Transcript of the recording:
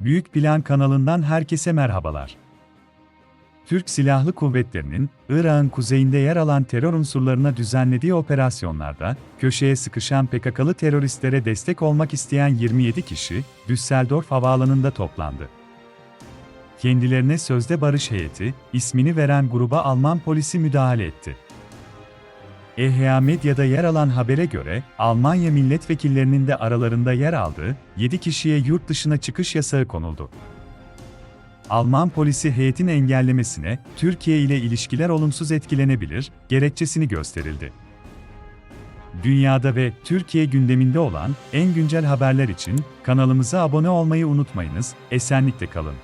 Büyük Plan kanalından herkese merhabalar. Türk Silahlı Kuvvetleri'nin Irak'ın kuzeyinde yer alan terör unsurlarına düzenlediği operasyonlarda köşeye sıkışan PKK'lı teröristlere destek olmak isteyen 27 kişi Düsseldorf havaalanında toplandı. Kendilerine sözde barış heyeti ismini veren gruba Alman polisi müdahale etti. EHA Medya'da yer alan habere göre, Almanya milletvekillerinin de aralarında yer aldığı 7 kişiye yurt dışına çıkış yasağı konuldu. Alman polisi heyetin engellemesine, Türkiye ile ilişkiler olumsuz etkilenebilir, gerekçesini gösterildi. Dünyada ve Türkiye gündeminde olan en güncel haberler için kanalımıza abone olmayı unutmayınız, esenlikle kalın.